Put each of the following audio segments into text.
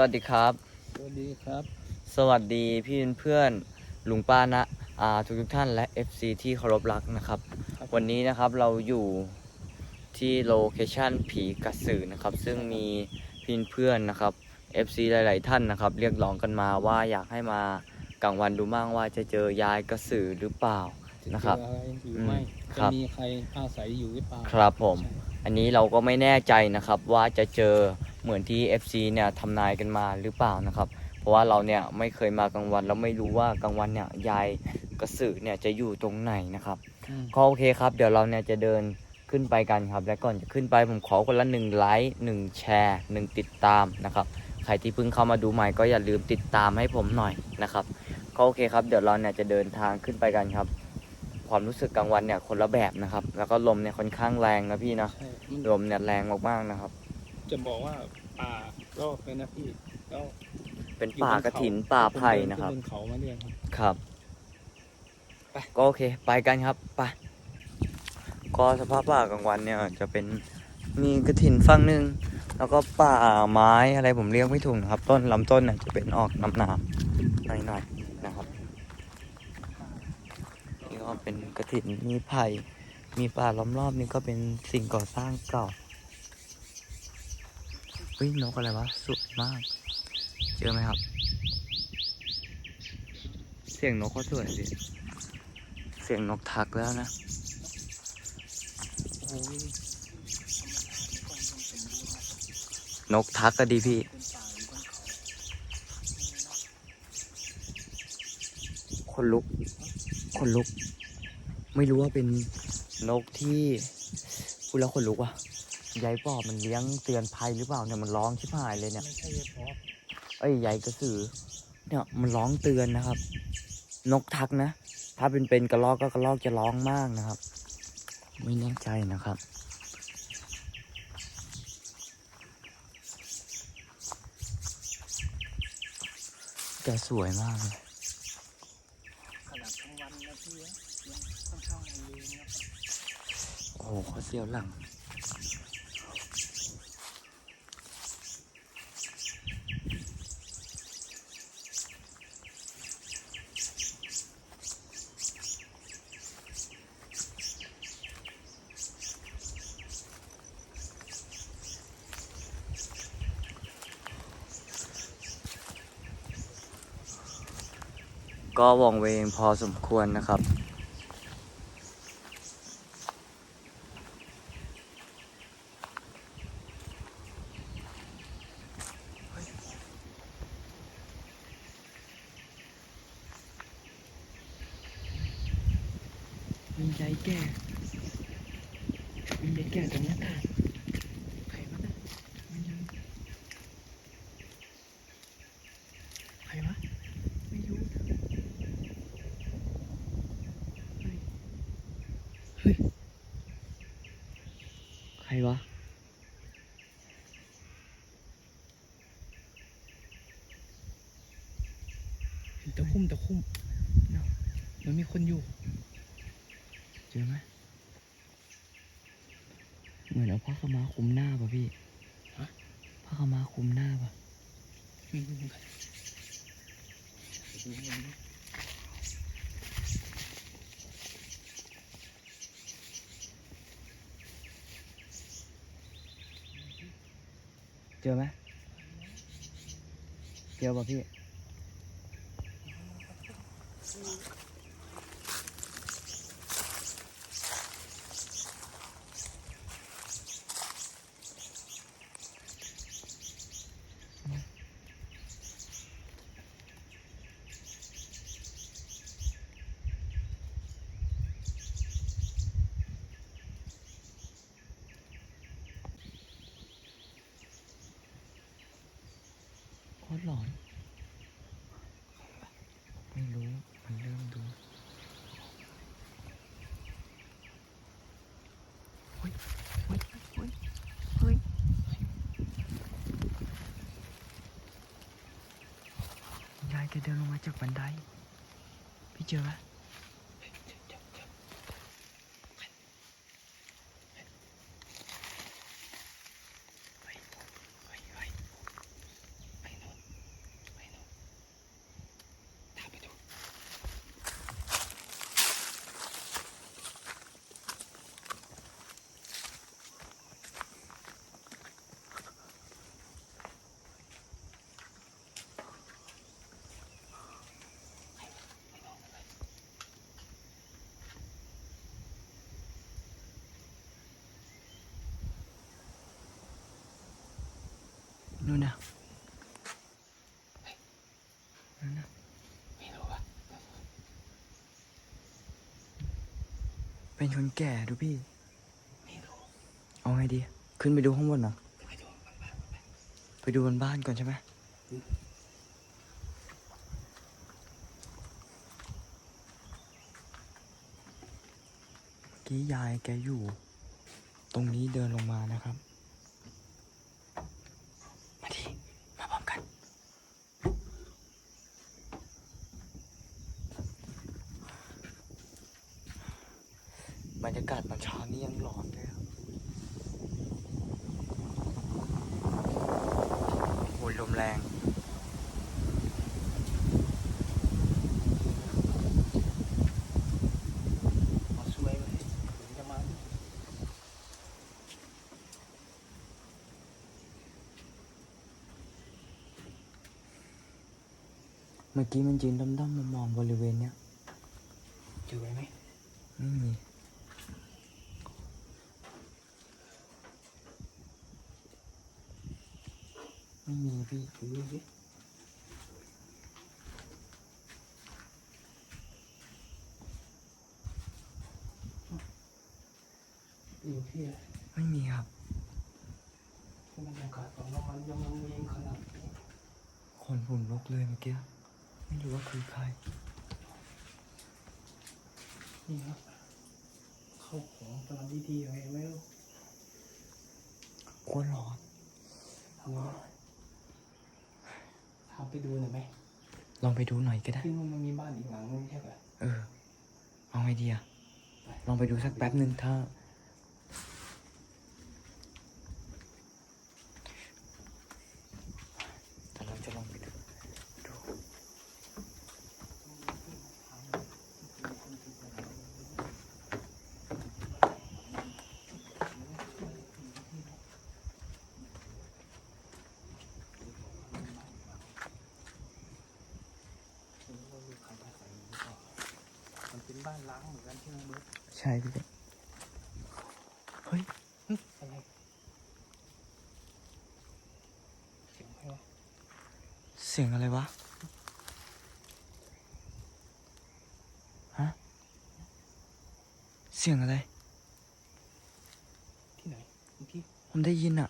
วัสดีครับ สวัสดีครับ สวัสดีพี่เพื่อนๆลุงป้านะอาทุกทุกๆท่านและ FC ที่เคารพรักนะครับครับ วันนี้นะครับเราอยู่ที่โลเคชั่นผีกระสือนะครับ ซึ่งมีพี่เพื่อนๆนะครับ FC หลาย ๆ ท่านนะครับ เรียกร้องกันมาว่าอยากให้มากลางวันดูมั่งว่าจะเจอยายกระสือหรือเปล่าจะนะครับเจออะไรหรือไม่อืมคจะรับมีใครอาศัยอยู่หรือเปล่าครับผมใช่อันนี้เราก็ไม่แน่ใจนะครับว่าจะเจอ เหมือนที่ FC เนี่ยทำนายกันมาหรือเปล่านะครับ เพราะว่าเราเนี่ยไม่เคยมากลางวันแล้วไม่รู้ว่ากลางวันเนี่ยยายกระสือเนี่ยจะอยู่ตรงไหนนะครับอืมก็โอเคครับ เดี๋ยวเราเนี่ยจะเดินขึ้นไปกันครับ และก่อนจะขึ้นไปผมขอคนละหนึ่งไลค์หนึ่งแชร์หนึ่งติดตามนะครับใครที่เพิ่งเข้ามาดูใหม่ก็อย่าลืมติดตามให้ผมหน่อยนะครับก็โอเคครับ เดี๋ยวเราเนี่ยจะเดินทางขึ้นไปกันครับ ความรู้สึกกลางวันเนี่ยคนละแบบนะครับ แล้วก็ลมเนี่ยค่อนข้างแรงนะพี่นะใช่มันลมเนี่ยแรงมากๆนะครับ จะบอกว่าป่ารอบเลยนะพี่แล้วเป็นอยู่ป่าบนเขกระถินป่าไผ่นะคขึ้รับบนเขามาเรื่อยครับ ครับ ไป ก็โอเค ไปกันครับ ไป ก็สภาพป่ากลางวันเนี่ยจะเป็นมีกระถินฝั่งหนึ่ง แล้วก็ป่าไม้อะไรผมเรียกไม่ถูกนะครับ ต้นลำต้นเนี่ยจะเป็นออกน้ำหนามหน่อยๆนะครับ นี่ก็เป็นกระถินมีไผ่ มีป่าล้อมรอบนี่ก็เป็นสิ่งก่อสร้างเก่า เฮ้ยนกอะไรวะสวยมาก เจอไหมครับ เสียงนกก็สวยสิเสียงนกทักแล้วนะโอ้ยนกทักก็ดีพี่เป็นป่าอยู่บนเขาคนลุก คนลุก ไม่รู้ว่าเป็นนกที่พูดแล้วคนลุกว่ะ ยายปอบมันเลี้ยงเตือนภัยหรือเปล่าเนี่ยมันร้องชิบหายเลยเนี่ยไม่ใช่เฉพาะเอ้ยยายกระสือ เนี่ยมันร้องเตือนนะครับ นกทักนะ ถ้าเป็นเป็นกระรอกก็กระรอกจะร้องมากนะครับ ไม่แน่ใจนะครับแต่สวยมากเลยขนาดทั้งวันนะพี่นะยังค่อนข้างเลงนะครับโอ้โหเขาเสียวหลัง ก็วองเวงพอสมควรนะครับมียายแก่มียายแก่ตรงหน้าต่างใครวะน่ะไม่รู้ใครวะไม่รู้เฮ้ยเฮ้ย ใครวะ เห็น ตะคุ่มตะคุ่มเนาะมันมีคนอยู่ เจอไหมเหมือนเอาผ้าขาวม้าคลุมหน้าป่ะพี่ฮะผ้าขาวม้าคลุมหน้าป่ะไม่รู้เหมือนกันเจอไหมเจอป่ะพี่ ตรหลอน ไม่รู้ มันเริ่มดูเฮ้ยเฮ้ยเฮ้ยเฮ้ยยายแกเดินลงมาจากบันได พี่เจอไหมะนั่นนะไม่รู้ว่าเป็นคนแก่ดูพี่ ไม่รู้เอาไงดี ขึ้นไปดูข้างบนเหรอ ไปดูมันบ้างไปดูบนบ้านก่อนใช่ไหมกี้ยายแกอยู่ ตรงนี้เดินลงมานะครับ มาดิมาพร้อมกัน บรรยากาศตอนเช้านี่ยังหลอนเลยครับโอ้ยลมแรงมาช่วยไว้ถึงจะมาเมื่อกี้มันยืนด้อมๆมองๆบริเวณเนี้ยเจอไหมไม่มี ไม่มีพี่ดูสิอยู่ที่ไม่มีครับที่บรรยากาศของเรามันยังมันมีขนาดนี้คนผมลุกเลยเมื่อกี้ ไม่รู้ว่าคือใคร นี่ครับ เข้าของกำลังดีๆยังไงไม่รู้โคตรร้อนทำไงทำไปดูหน่อยไหมลองไปดูหน่อยก็ได้ที่นู่นมันมีบ้านอีกหลังนึงใช่ปะเออ เอาไงดีอะลองไปดูสักแป๊บหนึ่งถ้า แต่เราจะลองไปดูดู มันเป็น บ้านล้างเหมือนกันใช่ไหมเบิร์ตใช่พี่เฮ้ยอะไรเสียงใครวะเสียงอะไรวะฮะเสียงอะไรที่ไหนเมื่อกี้ผมได้ยินอะ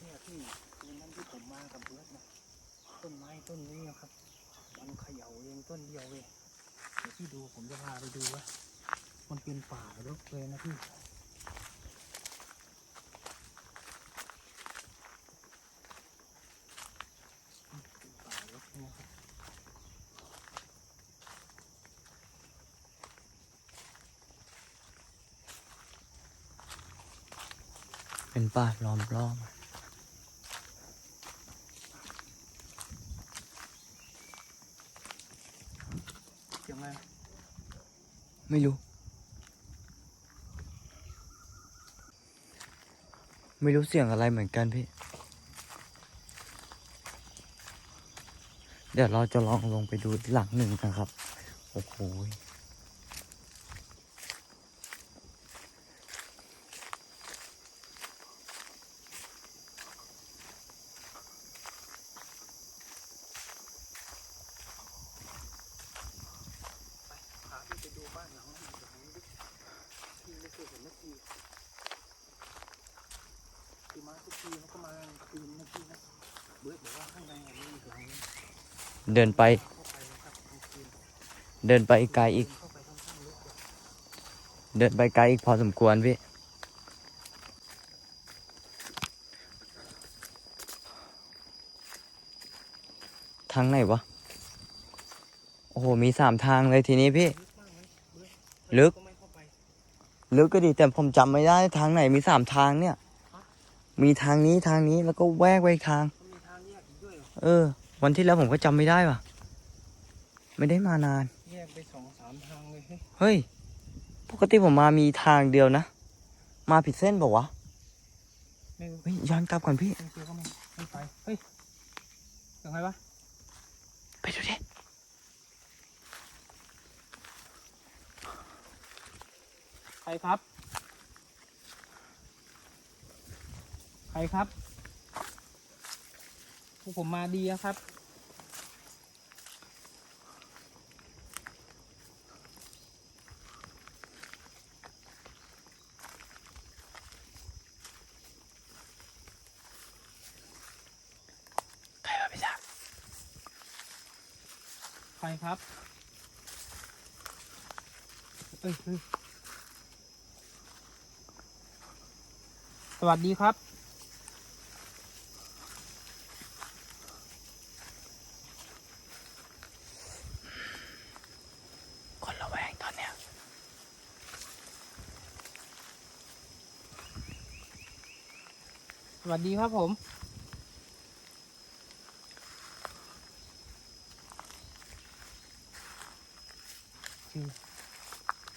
เนี่ยพี่วันนั้นที่ผมมากับเบิร์ตนะต้นไม้ต้นนี้นะครับ มัน เขย่าเองต้นเดียวเองเดี๋ยวพี่ดูผมจะพาไปดูว่ามันเป็นป่ารกเลยนะพี่เป็นป่าล้อมรอบ เสียง อะไร ไม่รู้ ไม่รู้เสียงอะไรเหมือนกันพี่ เดี๋ยวเราจะลองลงไปดูหลังหนึ่งนะครับ โอ้โห เดินไป เดินไปอีกไกลอีก เดินไปไกลอีกพอสมควรพี่ทางไหนวะ โอ้โห มีสามทางเลยทีนี้พี่ ลึก ลึกก็ดีแต่ผมจำไม่ได้ทางไหนมีสามทางเนี่ย มีทางนี้ทางนี้แล้วก็แวกไปทาง เออ วันที่แล้วผมก็จำไม่ได้ว่ะ ไม่ได้มานาน แยกไปสองสามทางเลยเฮ้ยเฮ้ย ปกติผมมามีทางเดียวนะ มาผิดเส้นบอกวะไม่รู้เฮ้ยย้อนกลับก่อนพี่ ไม่เจอก็ไม่ไม่ไป เฮ้ยยังไงวะไปดูดิ ใครครับ ใครครับพ วกผมมาดีอะครับ ใครวะพี่จักใครครับ เอ้ยเฮ้ยสวัสดีครับ คนระแวงตอนเนี้ย ส วัสดีครับผม คือ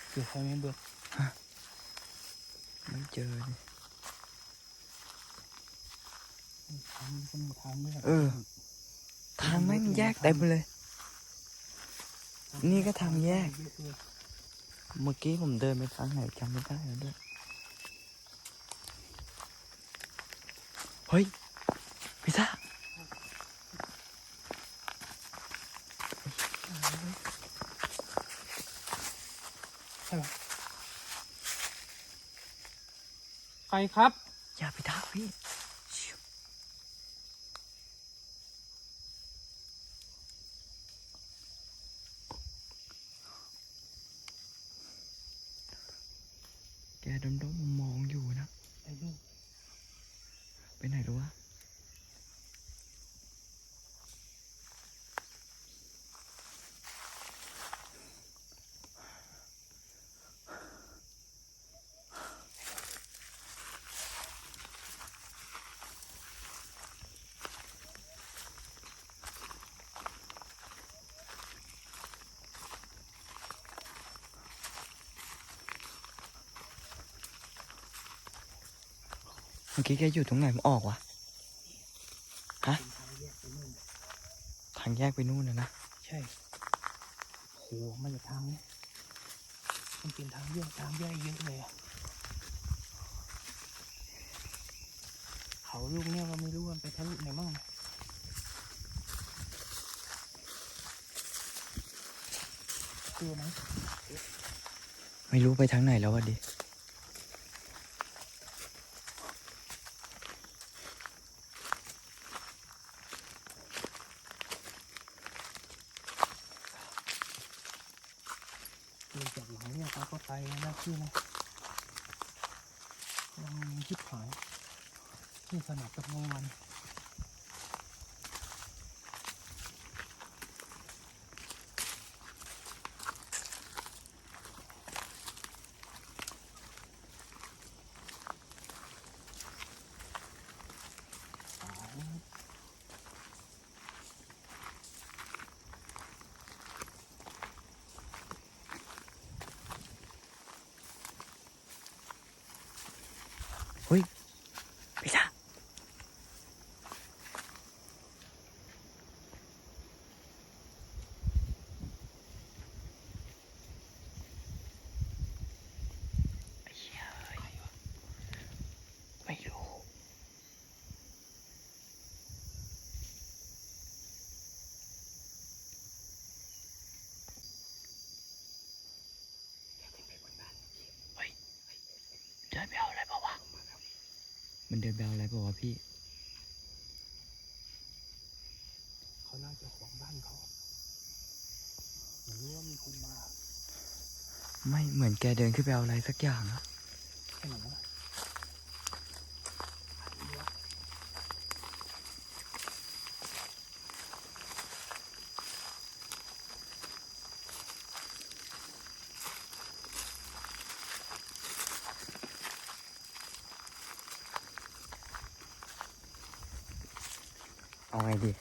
เกิดใครไหมเบิร์ดไม่เจอดิทางมันเป็นทางแยกเออ ทางแม่งแยกเต็มเลย นี่ก็ทางแยก เมื่อกี้ผมเดินไปทางไหนจำไม่ได้แล้วด้วย เฮ้ยพี่ซ่าใครครับ อย่าไปทักพี่ชิวแกดมดมๆมองอยู่นะ ไอ้นี่ ไปไหนรู้วะ เมื่อกี้แกอยู่ตรงไหนมันออกวะฮะเป็นทางแยกไปนู่นทางแยกไปนู่นนะนะใช่โหมาจากทางนี้มันเป็นทางแยกทางแยกเยอะเลยอะเขาลูกเนี่ยก็ไม่รู้ว่ามันไปทะลุไหนมั่งนะเจอไหมไม่รู้ไปทางไหนแล้ววะดิดูจากหลังเนี่ยเขาก็ ดูนะยังยิบหายที่สนับกับงวัน พี่ซ่าไอ้เหี้ยเอ้ยไม่รู้ เฮ้ย เดินไปเอาอะไรเปล่าวะมันเดินไปเอาอะไรเปล่าวะพี่ เขาน่าจะของบ้านเขาเหมือนรู้ว่ามีคนมา ไม่เหมือนแกเดินขึ้นไปเอาอะไรสักอย่างอะใช่ไหม เอาไงดี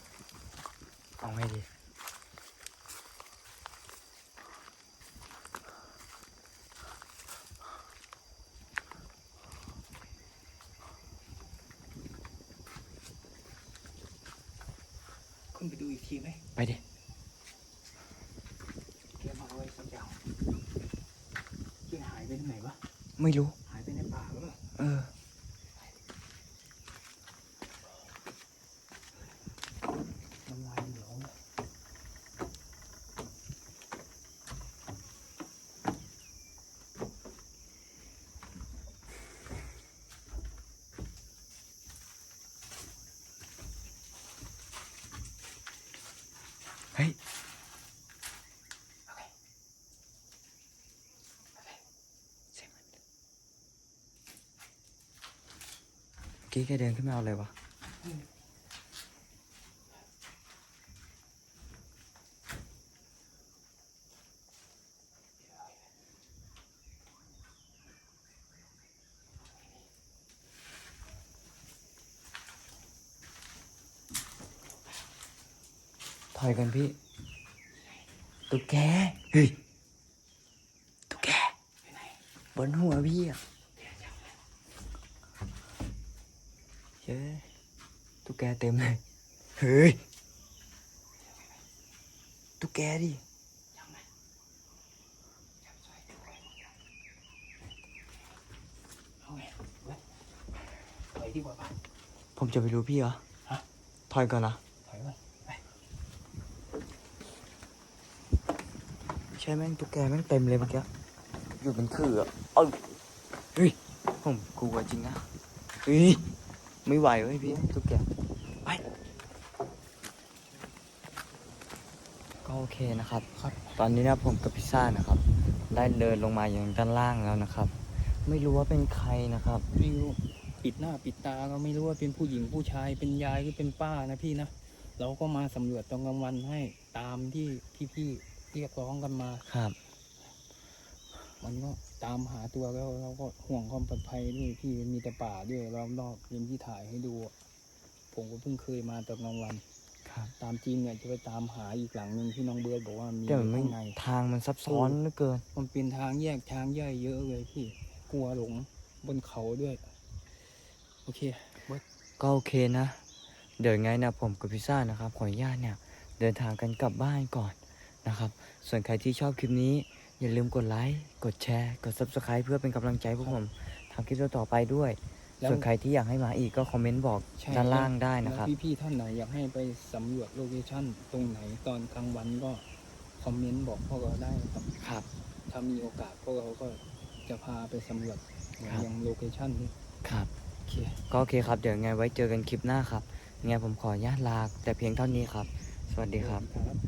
เอาไงดีขึ้นไปดูอีกทีไหมไปดิแกมาไว้สักอย่างแกหายไปที่ไหนวะ ไม่รู้ หายไปในป่าหรือเปล่าเออ น้ำลายเหนียวเลย เฮ้ย เสียงมันเมื่อ กี้แกเดินขึ้นมาเอาอะไรวะถอยกันพี่ตุ๊กแกเฮ้ย ตุ๊กแก บนหัวพี่อะเย้ตุ๊กแกเต็มเลย เฮ้ย ตุ๊ กแกดิเอาไงเว้ยถอยดีกว่าป่ะผมจะไปรู้พี่เหรอฮะถอยก่อนนะถอยไว้ไปใช่แม่งตุ๊กแกแม่งเต็มเลยเมื่อกี้ อยู่เป็นคืออะเอ้าเฮ้ยผมกลัวจริงนะเฮ้ยไม่ไหวเว้ยพี่ตุ๊กแก ไป ก็โอ เคนะครับครับ ตอนนี้นะผมกับพิซซ่านะครับ ได้เดินลงมาอย่างด้านล่างแล้วนะครับ ไม่รู้ว่าเป็นใครนะครับ ไม่รู้ปิดหน้าปิดตาก็ไม่รู้ว่าเป็นผู้หญิงผู้ชายเป็นยายหรือเป็นป้านะพี่นะเราก็มาสำรวจตอนกลางวันให้ตามที่พี่ๆเรียกร้องกันมาครับ มันก็ตามหาตัวแล้วเราก็ห่วงความปลอดภัยด้วยพี่มีแต่ป่าด้วยรอบนอกเย็นที่ถ่ายให้ดูอะผมก็เพิ่งเคยมาตอนกลางวันครับ ตามจริงเนี่ยจะไปตามหาอีกหลังหนึ่งที่น้องเบิร์ดบอกว่ามีแต่มันไม่ข้างในทางมันซับซ้อนเหลือเกิน มันเป็นทางแยกทางย่อยเยอะเลยพี่กลัวหลงบนเขาด้วย โอเคเบิร์ดก็โอเคนะ เดี๋ยวยังไงนะผมกับพิซซ่านะครับ ขออนุญาตเนี่ย เดินทางกันกลับบ้านก่อนนะครับ ส่วนใครที่ชอบคลิปนี้ อย่าลืมกดไลค์ กดแชร์ กด subscribe เพื่อเป็นกำลังใจพวกผมทำคลิปต่อๆไปด้วยแล้ว ส่วนใครที่อยากให้มาอีกก็คอมเมนต์บอกใช่ด้านล่างได้นะครับ แล้วพี่ๆท่านไหนอยากให้ไปสำรวจโลเคชั่นตรงไหนตอนกลางวันก็คอมเมนต์บอกพวกเราได้ครับ ครับ ถ้ามีโอกาสพวกเราก็จะพาไปสำรวจครับ ยังโลเคชั่นนี้ครับ โอเค ก็โอเคครับ เดี๋ยวยังไงไว้เจอกันคลิปหน้าครับยังไงผมขออนุญาตลาแต่เพียงเท่านี้ครับ สวัสดีครับครับ